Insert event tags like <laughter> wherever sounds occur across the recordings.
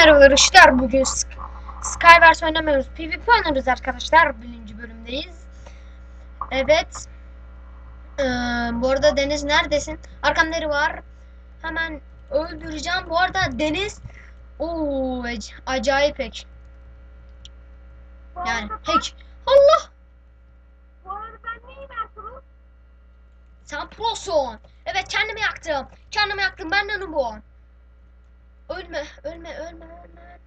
merhaba arkadaşlar. Bugün Sk- Skywars oynamıyoruz. PvP oynuyoruz arkadaşlar. Birinci bölümdeyiz. Evet. Ee, bu arada Deniz neredesin? Arkamları var. Hemen öldüreceğim. Bu arada Deniz Oo, ac- acayip hack. Yani hack. Allah! Bu arada ben Ertuğrul? Sen prosun. Evet kendimi yaktım. Kendimi yaktım. Benden bu. Ölme, ölme, ölme, ölme.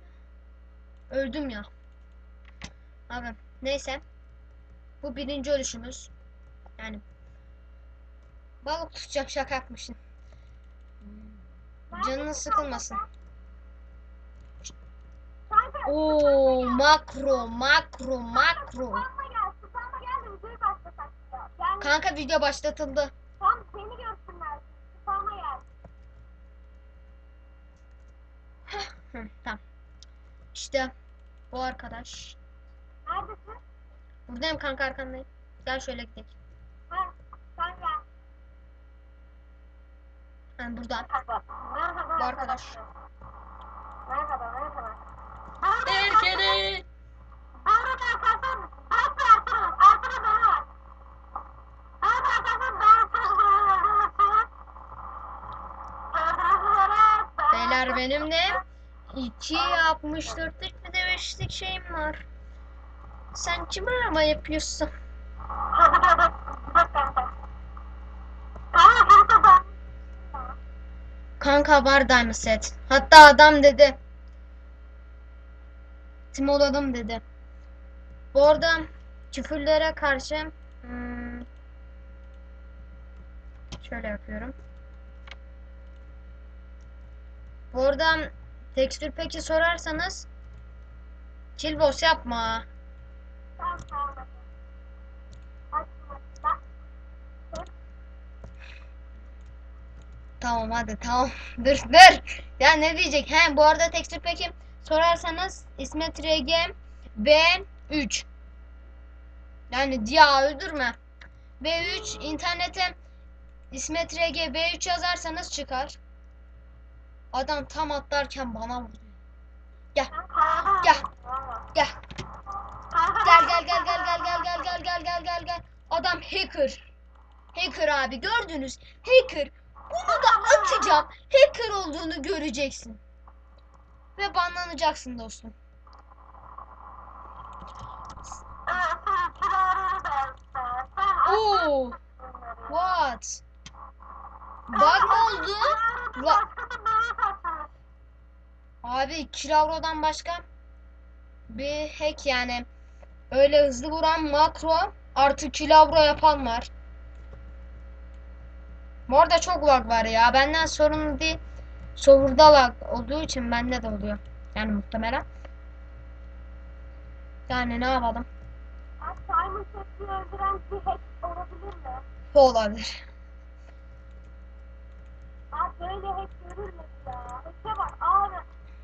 Öldüm ya. Abi neyse. Bu birinci ölüşümüz. Yani balık tutacağım şaka yapmışsın. Canın sıkılmasın. Oo makro makro makro. Yani Kanka video başlatıldı. tam seni görsünler. Heh, hı, tamam. İşte o arkadaş. Neredesin? Buradayım kanka arkandayım. Gel şöyle gidelim. Ha, sen gel. Yani buradan. Merhaba. Bu arkadaş. Merhaba, merhaba. Erkeni. Beyler benimle. 2 yapmış dörtlük bir de beşlik şeyim var. Sen kim araba yapıyorsun? Kanka bardaymış set. Hatta adam dedi. Timoladım dedi. Bu arada küfürlere karşı hmm, şöyle yapıyorum. Bu arada tekstür peki sorarsanız kill boss yapma. Tamam hadi tamam. <laughs> dur dur. Ya ne diyecek? He bu arada tekstür peki sorarsanız İsmet RG B3. Yani ya öldürme. B3 internete İsmet RG B3 yazarsanız çıkar. Adam tam atlarken bana vurdu. Gel. Gel. Gel. Gel gel gel gel gel gel gel gel gel gel gel gel. Adam hacker. Hacker abi gördünüz. Hacker. Bunu da atacağım. Hacker olduğunu göreceksin. Ve banlanacaksın dostum. Oo. What? Bug oldu? Va- Abi Kilavro'dan başka bir hack yani öyle hızlı vuran makro artı Kilavro yapan var. Bu arada çok lag var ya. Benden sorun değil. Server'da lag olduğu için bende de oluyor. Yani muhtemelen. Yani ne yapalım? Says'i öldüren bir hack olabilir mi? Olabilir. Böyle hack görülmedi ya. Hack'e bak abi.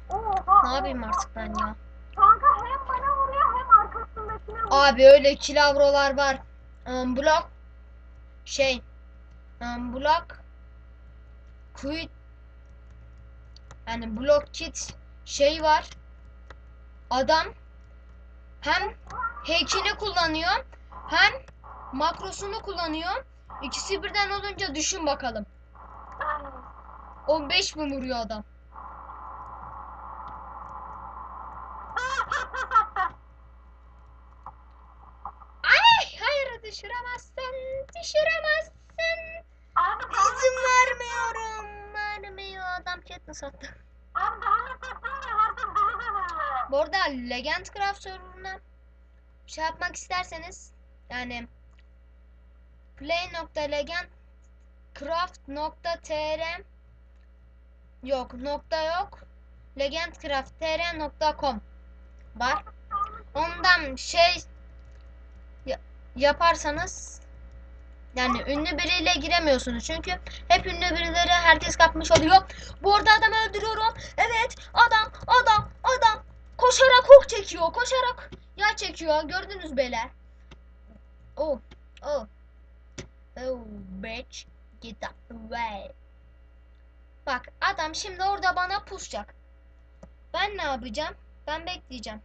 Oha. Ne yapayım artık ben ya? Kanka hem bana vuruyor hem arkasındakine vuruyor. Abi öyle kilavrolar var. Um, blok şey um, blok quit yani blok kit şey var. Adam hem hack'ini kullanıyor hem makrosunu kullanıyor. İkisi birden olunca düşün bakalım. 15 mi vuruyor adam? <laughs> Ay hayır düşüremezsin. Düşüremezsin. İzin vermiyorum. Vermiyor adam Katniss attı. Abi daha ne saçma herkes deli deli. Bu arada Legend Craft serverına şey yapmak isterseniz yani play.legendcraft.tr yok nokta yok legendcrafttr.com var. Ondan şey ya- yaparsanız yani ünlü biriyle giremiyorsunuz çünkü hep ünlü birileri herkes kapmış oluyor. Bu arada adamı öldürüyorum. Evet adam adam adam koşarak ok çekiyor koşarak yağ çekiyor gördünüz beyler. Oh oh oh bitch get away. Bak adam şimdi orada bana pusacak. Ben ne yapacağım? Ben bekleyeceğim.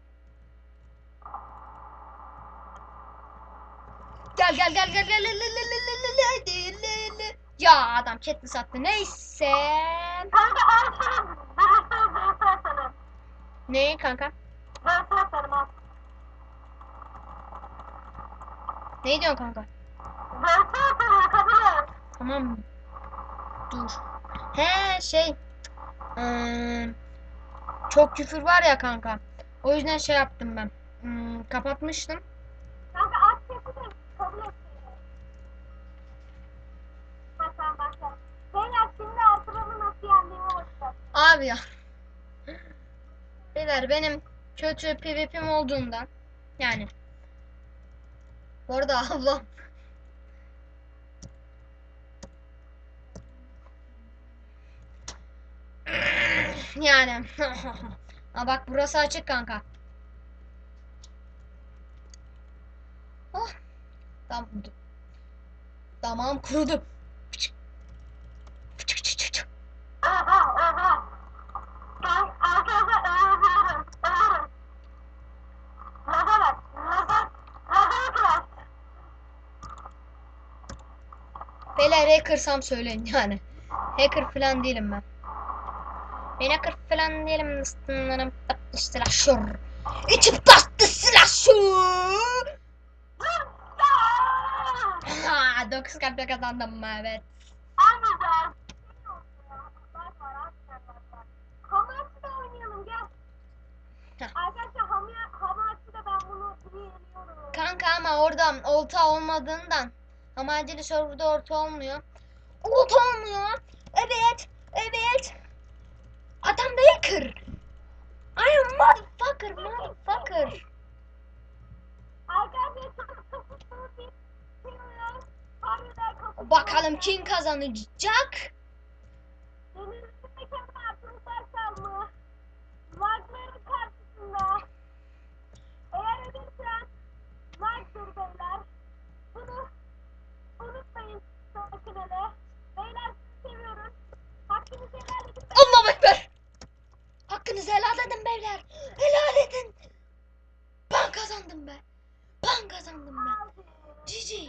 Gel gel gel gel gel gel gel gel gel gel gel. Ya adam Katniss attı. Neyse. Kanka al şunu. Dönüştür dönüştür atalım. Ne kanka? Dönüştür atalım al. Ne diyorsun kanka? Atalım kabul et. Tamam. Dur. He şey. ıı, çok küfür var ya kanka. O yüzden şey yaptım ben. Hmm, kapatmıştım. Kanka aç sesi de kabul et. Ha tamam başla. Beyler şimdi Ertuğrul'u nasıl yendiğime bakacağız. Abi ya. Beyler benim kötü PvP'm olduğundan yani bu arada <laughs> ablam yani. <laughs> ha bak burası açık kanka. Oh. Tam Tamam kurudu. Pıçık. Pıçık çık çık hackersam söyleyin yani. Hacker falan değilim ben. Ben hacker falan değilim. Isınlarım tatlı slasher. İçim tatlı slasher. Ha, 9 kalple kazandım mı evet. En güzel. Hamachi'de oynayalım gel. Arkadaşlar Hami- Hamachi'de ben bunu iyi yeniyorum. Kanka ama orada olta olmadığından ama acele serverda orta olmuyor. Olta olmuyor. Evet. Evet. Adam maker. I am motherfucker, motherfucker. Bakalım kim kazanacak? Kazandım be. Cici.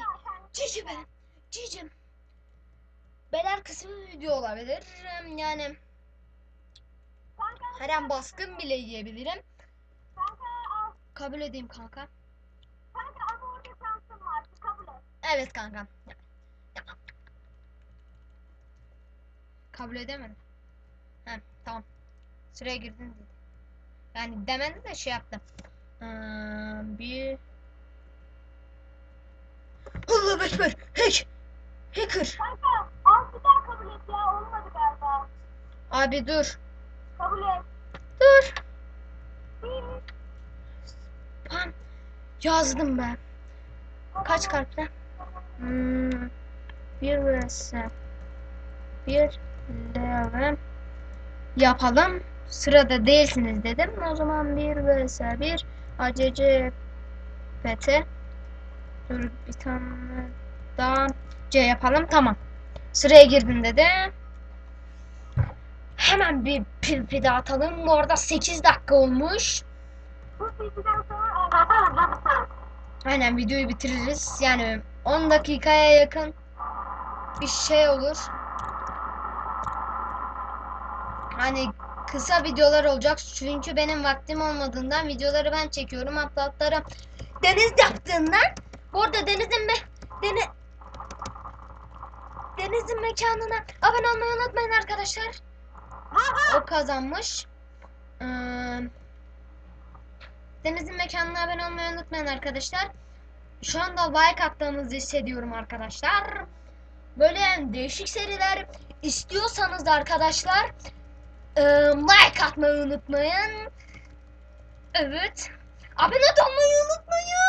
Cici be. Cicim. Beyler bir video olabilir. Yani Kanka, her an baskın bile yiyebilirim. Kabul edeyim kanka. Evet kanka. Ya- ya. Kabul edemedim. He tamam. Sıraya girdin dedi. Yani demedi de şey yaptı. Ee, bir Allah Ekber. Hack. Hacker. Kanka daha kabul et ya. Olmadı galiba. Abi dur. Kabul et. Dur. Pan. Yazdım ben. Kaç kalple? Hmm, bir vs. Bir level. Yapalım. Sırada değilsiniz dedim. O zaman bir vs. Bir ACC PT. Dur bir tane daha C yapalım. Tamam. Sıraya girdin dedi. Hemen bir pil daha atalım. Bu arada 8 dakika olmuş. Aynen videoyu bitiririz. Yani 10 dakikaya yakın bir şey olur. Hani kısa videolar olacak. Çünkü benim vaktim olmadığından videoları ben çekiyorum. Uploadları Deniz yaptığından. Bu arada Deniz'in me Deni Deniz'in mekanına abone olmayı unutmayın arkadaşlar. O kazanmış. Ee, Deniz'in mekanına abone olmayı unutmayın arkadaşlar. Şu anda like attığınızı hissediyorum arkadaşlar. Böyle yani değişik seriler istiyorsanız da arkadaşlar e, like atmayı unutmayın. Evet. Abone olmayı unutmayın.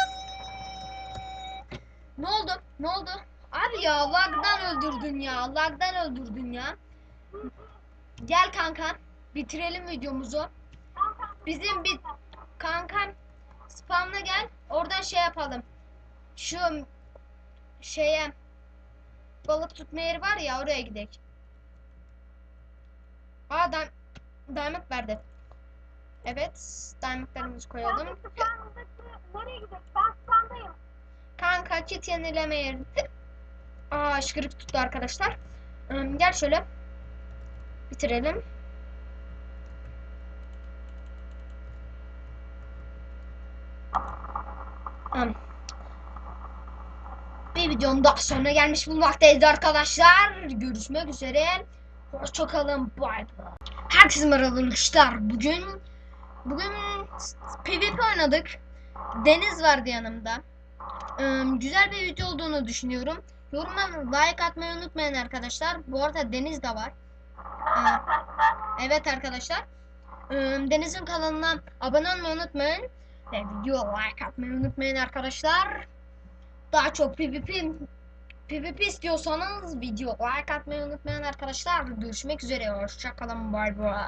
Ne oldu? Ne oldu? Abi ya lagdan öldürdün ya. Lagdan öldürdün ya. Gel kanka. Bitirelim videomuzu. Bizim bir kankam spamla gel. Oradan şey yapalım. Şu şeye balık tutma yeri var ya oraya gidelim. Aa dam Diamond verdi. Evet. Diamondlarımızı koyalım. Kanka sıçandaki nereye gidiyor? Ben sıçandayım. Kanka kit yenileme yeri. Aa şıkırık tuttu arkadaşlar. Hmm, Gel şöyle. Bitirelim. Hmm. Bir videonun daha sonuna gelmiş bulmaktayız arkadaşlar. Görüşmek üzere. Hoşçakalın. Bay bay. Herkese merhaba. Bugün bugün PvP oynadık. Deniz vardı yanımda. Güzel bir video olduğunu düşünüyorum. Yorumlara like atmayı unutmayın arkadaşlar. Bu arada Deniz de var. Evet arkadaşlar. Deniz'in kanalına abone olmayı unutmayın. Ve video like atmayı unutmayın arkadaşlar. Daha çok PvP PvP istiyorsanız video like atmayı unutmayın arkadaşlar. Görüşmek üzere. Hoşçakalın. Bay bay.